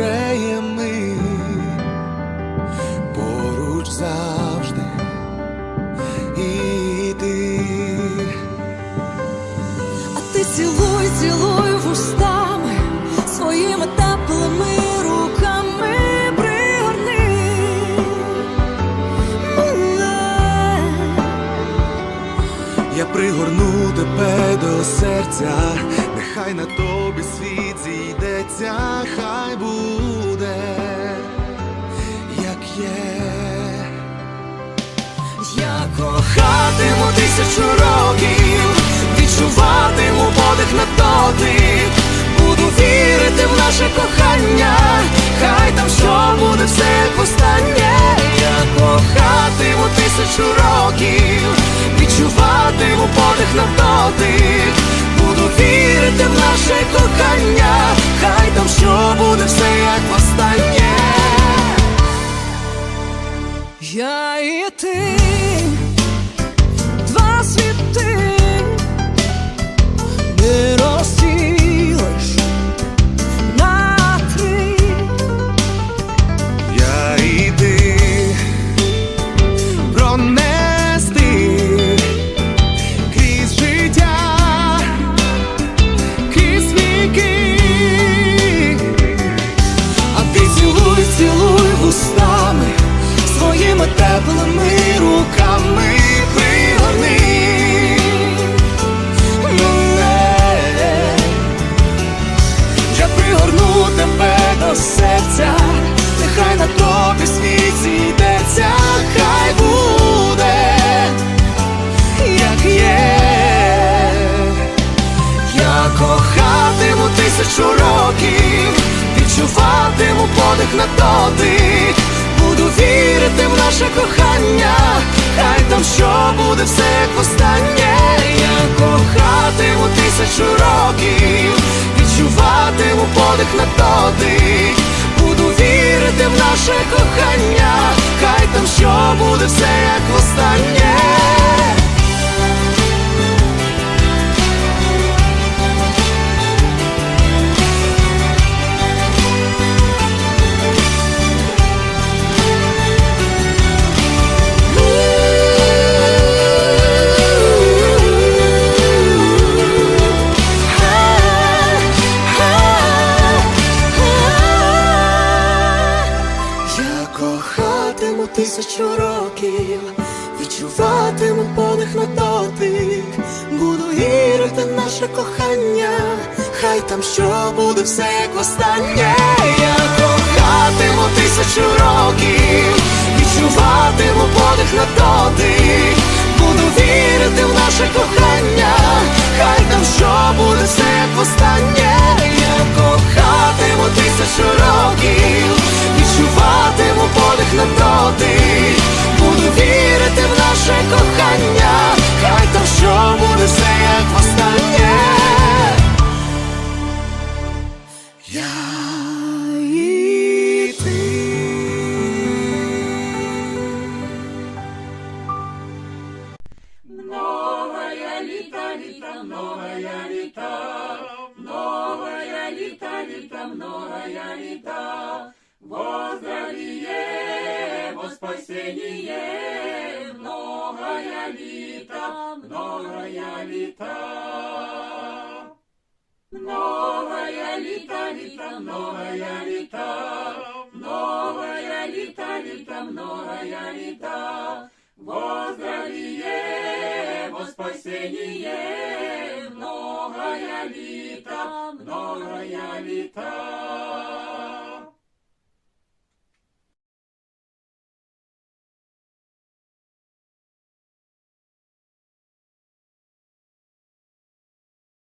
вже є ми поруч завжди і ти. А ти цілуй, цілуй вустами своїми теплими руками пригорни. Я пригорну тебе до серця, нехай на тобі світ зійдеться, хай буде, як є. Я Кохатиму тисячу років, відчуватиму подих на дотик, буду вірити в наше кохання, хай там що буде все як востаннє. Я кохатиму тисячу років, наше кохання, хай там що буде все як востаннє. Я і ти, два світи, тисячу років, відчуватиму подих на дотик, буду вірити в наше кохання, хай там що буде все як востаннє. Я кохатиму тисячу років, відчуватиму подих на дотик, буду вірити в наше кохання, хай там що буде все як востаннє. Тисячу років, відчуватиму подих на дотик, буду вірити в наше кохання, хай там що буде все як востаннє. Літа, многая літа, во здравие, во спасение, многая літа, многая літа. Многая літа, літа, многая літа, многая літа, літа, многая літа, во здравие, во спасение, многая літа, многая літа.